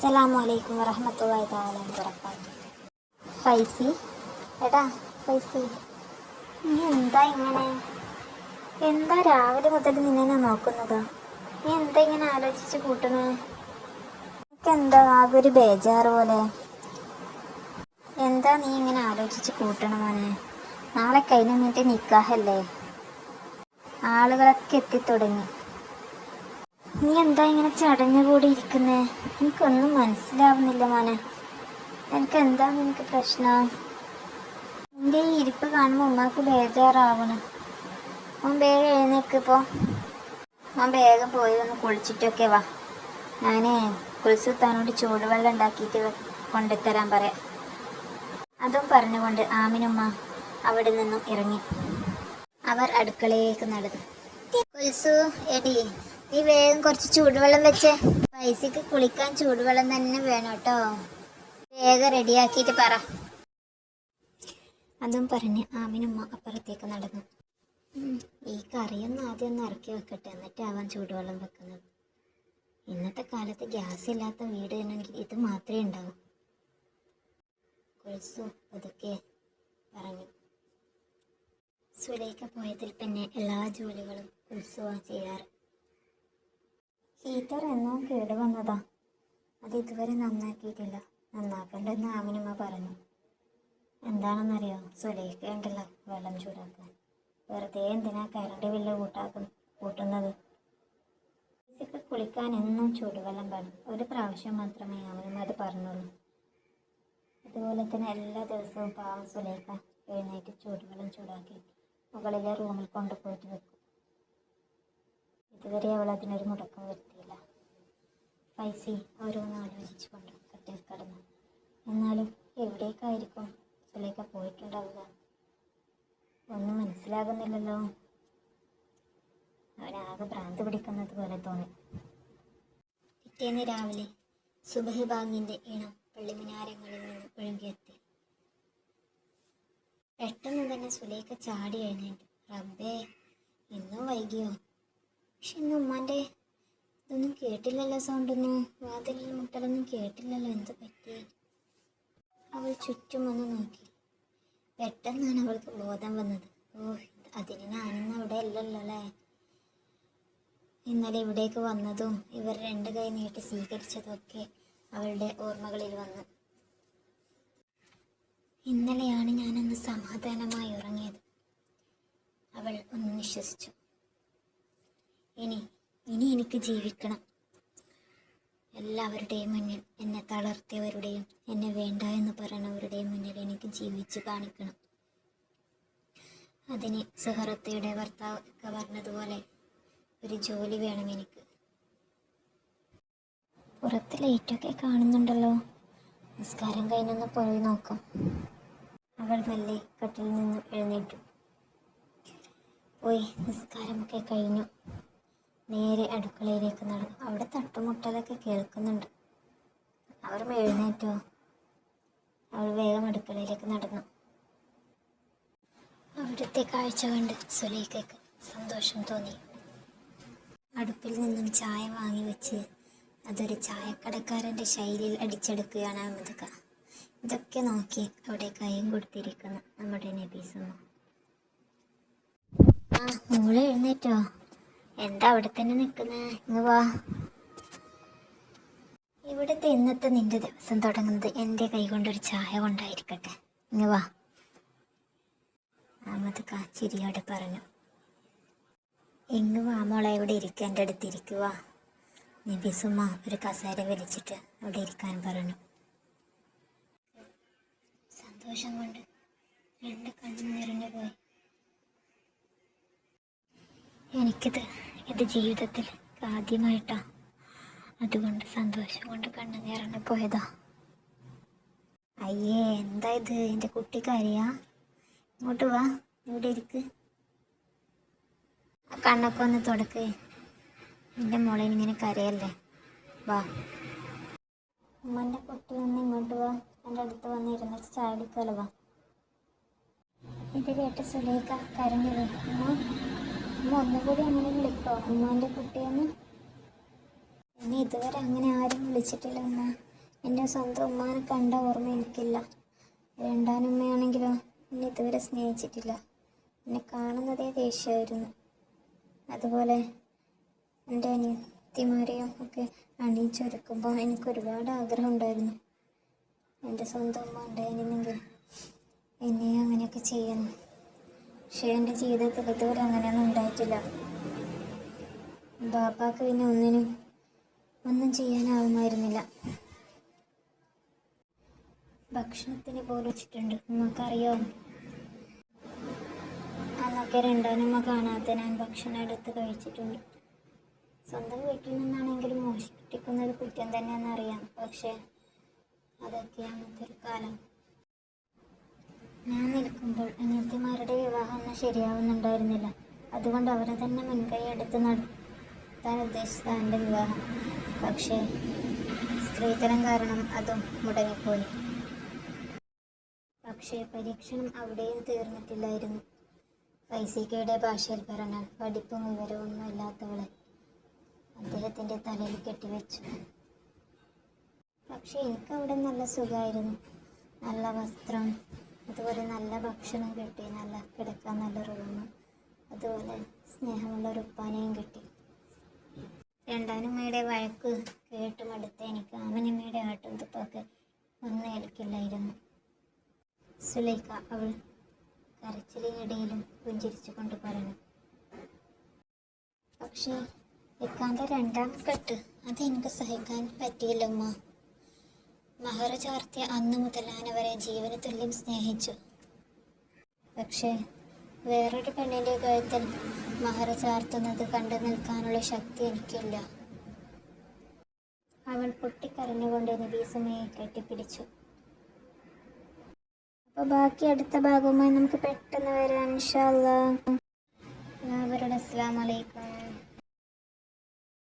അസ്സലാമു അലൈക്കും വറഹമത്തുള്ളി തആല വബറകാതുഹു. ഫൈസി. എടാ ഫൈസി നീ എന്താ ഇങ്ങനെ? എന്താ രാവിലെ മുതൽ നിന്നെ നോക്കുന്നത്? നീ എന്താ ഇങ്ങനെ ആലോചിച്ച് കൂട്ടണേ എനിക്കെന്താ ആകെ ഒരു ബേജാറ് പോലെ? എന്താ നീ ഇങ്ങനെ ആലോചിച്ച് കൂട്ടണ മോനെ? നാളെ കഴിഞ്ഞ നിന്റെ നിക്കാഹല്ലേ? ആളുകളൊക്കെ എത്തിത്തുടങ്ങി. നീ എന്താ ഇങ്ങനെ ചടഞ്ഞുകൂടി ഇരിക്കുന്നേ? എനിക്കൊന്നും മനസ്സിലാവുന്നില്ല മോനെ. എനിക്ക് എന്താ നിനക്ക് പ്രശ്നം? നിന്റെ ഈ ഇരിപ്പ് കാണുമ്പോൾ ഉമ്മാക്ക് ബേജാറാവണം. ഓൻ വേഗം എഴുന്നേക്കിപ്പോ ഓൻ വേഗം പോയി ഒന്ന് കുളിച്ചിട്ടൊക്കെ വാ. ഞാനേ കുളിസുത്താനോട് ചൂടുവെള്ളം ഉണ്ടാക്കിയിട്ട് കൊണ്ടുത്തരാൻ പറയാം. അതും പറഞ്ഞുകൊണ്ട് ആമിനുമ്മ അവിടെ നിന്നും ഇറങ്ങി. അവർ അടുക്കളയിലേക്ക് നടന്നു. കുൽസു എടി നീ വേഗം കുറച്ച് ചൂടുവെള്ളം വെച്ച് പൈസക്ക് കുളിക്കാൻ ചൂടുവെള്ളം തന്നെ വേണം കേട്ടോ. വേഗം റെഡിയാക്കിയിട്ട് പറ. അതും പറഞ്ഞ് ആമിനുമ്മ അപ്പുറത്തേക്ക് നടന്നു. ഈ കറിയൊന്നും ആദ്യം ഒന്ന് ഇറക്കി വെക്കട്ടെ എന്നിട്ട് ആവാൻ ചൂടുവെള്ളം വെക്കുന്നത്. ഇന്നത്തെ കാലത്ത് ഗ്യാസ് ഇല്ലാത്ത വീട് ആണെങ്കിൽ ഇത് മാത്രമേ ഉണ്ടാവൂ. കുൽസു അതൊക്കെ പറഞ്ഞു. സുലൈക്ക പോയതിൽ തന്നെ എല്ലാ ജോലികളും കുൽസുവ ചെയ്യാറ്. ഹീറ്റർ എന്നോ കേട് വന്നതാ? അത് ഇതുവരെ നന്നാക്കിയിട്ടില്ല. നന്നാക്കണ്ടെന്ന് ആമിനിമ്മ പറഞ്ഞു. എന്താണെന്നറിയോ? സുലേഖയുണ്ടല്ല വെള്ളം ചൂടാക്കാൻ. വെറുതെ എന്തിനാ കരണ്ട് ബില്ല് കൂട്ടാക്കും കൂട്ടുന്നത്? ഇതൊക്കെ കുളിക്കാൻ എന്നും ചൂടുവെള്ളം വേണം. ഒരു പ്രാവശ്യം മാത്രമേ ആമിനമ്മ അത് പറഞ്ഞുള്ളൂ. അതുപോലെ തന്നെ എല്ലാ ദിവസവും പാവം സുലേഖ എഴുന്നേറ്റ് ചൂടുവെള്ളം ചൂടാക്കി മുകളിലെ റൂമിൽ കൊണ്ടുപോയിട്ട് വെക്കും. ഇതുവരെ അവൾ അതിനൊരു മുടക്കം വരുത്തിയില്ല. പൈസി ഓരോന്ന് ആലോചിച്ചുകൊണ്ട് കട്ടിൽ കടന്നു. എന്നാലും എവിടേക്കായിരിക്കും സുലേഖ പോയിട്ടുണ്ടാവുക? ഒന്നും മനസ്സിലാകുന്നില്ലല്ലോ. അവനാകെ ഭ്രാന്ത് പിടിക്കുന്നത് പോലെ തോന്നി. പിറ്റേന്ന് രാവിലെ സുബഹി ഇണം പള്ളിമിനാരങ്ങളിൽ നിന്ന് ഒഴുകിയെത്തി. പെട്ടെന്ന് തന്നെ സുലേഖ ചാടി എഴുന്നേറ്റു. റബ്ബേ ഇന്നും വൈകിയോ? പക്ഷെ ഇന്ന് ഉമ്മാന്റെ ഇതൊന്നും കേട്ടില്ലല്ലോ സൗണ്ടൊന്നും. വാതിലിൽ മുട്ടലൊന്നും കേട്ടില്ലല്ലോ. എന്ത് പറ്റി? അവൾ ചുറ്റും ഒന്ന് നോക്കി. പെട്ടെന്നാണ് അവൾക്ക് ബോധം വന്നത്. ഓ അതിന് ഞാനിന്ന് അവിടെ അല്ലല്ലോ അല്ലേ? ഇന്നലെ ഇവിടേക്ക് വന്നതും ഇവർ രണ്ട് കൈ നീട്ടി സ്വീകരിച്ചതും ഒക്കെ അവളുടെ ഓർമ്മകളിൽ വന്നു. ഇന്നലെയാണ് ഞാനൊന്ന് സമാധാനമായി ഉറങ്ങിയത്. അവൾ ഒന്ന് നിശ്വസിച്ചു. ഇനി ഇനി എനിക്ക് ജീവിക്കണം. എല്ലാവരുടെയും മുന്നിൽ എന്നെ തളർത്തിയവരുടെയും എന്നെ വേണ്ട എന്ന് പറയുന്നവരുടെയും മുന്നിൽ എനിക്ക് ജീവിച്ച് കാണിക്കണം. അതിന് സുഹറത്തയുടെ ഭർത്താവ് ഒക്കെ പറഞ്ഞതുപോലെ ഒരു ജോലി വേണം എനിക്ക്. പുറത്ത് ലൈറ്റൊക്കെ കാണുന്നുണ്ടല്ലോ. നിസ്കാരം കഴിഞ്ഞൊന്ന് പോയി നോക്കാം. അവൾ മെല്ലെ കട്ടിൽ നിന്ന് എഴുന്നേറ്റു. പോയി നിസ്കാരമൊക്കെ കഴിഞ്ഞു. നേരെ അടുക്കളയിലേക്ക് നടന്നു. അവിടെ തട്ടുമുട്ടലൊക്കെ കേൾക്കുന്നുണ്ട്. അവർ എഴുന്നേറ്റോ. അവൾ വേഗം അടുക്കളയിലേക്ക് നടന്നു. അവിടുത്തെ കാഴ്ച കണ്ട് സുലൈഖയ്ക്ക് സന്തോഷം തോന്നി. അടുപ്പിൽ നിന്നും ചായ വാങ്ങി വെച്ച് അതൊരു ചായക്കടക്കാരന്റെ ശൈലിയിൽ അടിച്ചെടുക്കുകയാണ് അഹമ്മദക്ക ഇതൊക്കെ നോക്കി അവിടെ കൈയും കൊടുത്തിരിക്കുന്നു നമ്മുടെ നബീസമ്മ ആ മോളെ എഴുന്നേറ്റോ? എന്താ അവിടെ തന്നെ നിൽക്കുന്നേ? ഇങ്ങ് വാ. ഇവിടുത്തെ ഇന്നത്തെ നിന്റെ ദിവസം തുടങ്ങുന്നത് എന്റെ കൈ കൊണ്ടൊരു ചായ കൊണ്ടായിരിക്കട്ടെ. ഇങ്ങ് വാ. അഹമ്മദ് കാ പറഞ്ഞു. ഇങ്ങ് വാ മോളെ ഇവിടെ ഇരിക്കുക എന്റെ അടുത്ത് ഇരിക്കുക നബിസുമ്മ ഒരു കസേര വലിച്ചിട്ട് അവിടെ ഇരിക്കാൻ പറഞ്ഞു. സന്തോഷം കൊണ്ട് രണ്ട് കണ്ണു നിറഞ്ഞു പോയി. എനിക്കിത് ഇത് ജീവിതത്തിൽ ആദ്യമായിട്ടാ അതുകൊണ്ട് സന്തോഷം കൊണ്ട് കണ്ണു നിറഞ്ഞു പോയതാ അയ്യേ എന്താ ഇത്? എന്റെ കുട്ടി കരയാ ഇങ്ങോട്ട് വാ ഇവിടെ ഇരിക്ക്. കണ്ണൊക്കെ ഒന്ന് തുടക്ക്. എന്റെ മോളെ ഇങ്ങനെ കരയല്ലേ? വാ. ഉമ്മന്റെ കുട്ടി ഒന്ന് ഇങ്ങോട്ട് വാ. എന്റെ അടുത്ത് വന്ന് ഇരുന്നിട്ട് ചായ അടിക്കാലോ വാ. ഇത് കേട്ട് സുലേഖ കരഞ്ഞു. പോയി ഉമ്മ ഒന്നും കൂടി അങ്ങനെ വിളിക്കോ? ഉമ്മാന്റെ കുട്ടിയെന്ന്? എന്നെ ഇതുവരെ അങ്ങനെ ആരും വിളിച്ചിട്ടില്ല ഉമ്മ. എന്റെ സ്വന്തം ഉമ്മാനെ കണ്ട ഓർമ്മ എനിക്കില്ല. രണ്ടാനുമ്മയാണെങ്കിലോ എന്നെ ഇതുവരെ സ്നേഹിച്ചിട്ടില്ല. എന്നെ കാണുന്നതേ ദേഷ്യമായിരുന്നു. അതുപോലെ എന്റെ അനിയത്തിമാരെയും ഒക്കെ അണിയിച്ചൊരുക്കുമ്പോൾ എനിക്ക് ഒരുപാട് ആഗ്രഹം ഉണ്ടായിരുന്നു എന്റെ സ്വന്തം ഉമ്മ ഉണ്ടായിരുന്നെങ്കിൽ എന്നെയും അങ്ങനെയൊക്കെ ചെയ്യുന്നു പക്ഷേ എന്റെ ജീവിതത്തിൽ ഇതുവരെ അങ്ങനെയൊന്നും ഉണ്ടായിട്ടില്ല. ബാപ്പാക്ക് പിന്നെ ഒന്നിനും ഒന്നും ചെയ്യാനാവുമായിരുന്നില്ല. ഭക്ഷണത്തിന് പോലും വെച്ചിട്ടുണ്ട്. ഉമ്മക്കറിയോ? അന്നൊക്കെ രണ്ടാനുമ്മ കാണാത്ത ഞാൻ ഭക്ഷണം എടുത്ത് കഴിച്ചിട്ടുണ്ട്. സ്വന്തം വീട്ടിൽ നിന്നാണെങ്കിലും മോഷ്ടിക്കുന്നത് കുറ്റം തന്നെയെന്ന് അറിയാം പക്ഷേ അതൊക്കെ അന്നത്തെ ഒരു കാലം. ഞാൻ നിൽക്കുമ്പോൾ ഒന്നും ശരിയാവുന്നുണ്ടായിരുന്നില്ല. അതുകൊണ്ട് അവരെ തന്നെ മുൻകൈ എടുത്ത് നടത്താൻ ഉദ്ദേശിച്ച എന്റെ വിവാഹം. പക്ഷേ സ്ത്രീധനം കാരണം അതും മുടങ്ങിപ്പോയി. പക്ഷേ പരീക്ഷണം അവിടെയും തീർന്നിട്ടില്ലായിരുന്നു. ഫൈസിക്കയുടെ ഭാഷയിൽ പറഞ്ഞാൽ പഠിപ്പും വിവരമൊന്നും ഇല്ലാത്തവളെ അദ്ദേഹത്തിന്റെ തലയിൽ കെട്ടിവെച്ചു. പക്ഷേ എനിക്ക് അവിടെ നല്ല സുഖമായിരുന്നു. നല്ല വസ്ത്രം അതുപോലെ നല്ല ഭക്ഷണം കിട്ടി നല്ല കിടക്കാൻ നല്ല റൂം അതുപോലെ സ്നേഹമുള്ള ഒരു ഉപ്പാനെയും കിട്ടി. രണ്ടാനുമ്മയുടെ വഴക്ക് കേട്ടുമടുത്ത് എനിക്ക് ആമനമ്മയുടെ ആട്ടും തുപ്പൊക്കെ ഒന്നും ഏൽക്കില്ലായിരുന്നു സുലൈഖ അവൾ കരച്ചിലിനിടയിലും പുഞ്ചിരിച്ചു കൊണ്ട് പറഞ്ഞു പക്ഷേ ഇക്കാന്റെ രണ്ടാം കെട്ട്? അത് എനിക്ക് സഹിക്കാൻ പറ്റിയില്ല ഉമ്മ. മഹറ ചാർത്തിയ അന്നു മുതൽ ഞാൻ അവരെ ജീവന തുല്യം സ്നേഹിച്ചു. പക്ഷേ വേറൊരു പെണ്ണിന്റെ കഴുത്തിൽ മഹറ ചാർത്തുന്നത് കണ്ടു നിൽക്കാനുള്ള ശക്തി എനിക്കില്ല. അവൻ പൊട്ടിക്കരഞ്ഞുകൊണ്ട് നബീസമയെ കെട്ടിപ്പിടിച്ചു. അപ്പോൾ ബാക്കി അടുത്ത ഭാഗവുമായി നമുക്ക് പെട്ടെന്ന് വരാം ഇൻഷാല്ലാ എല്ലാവരുടെ അസ്സാം വലൈക്കും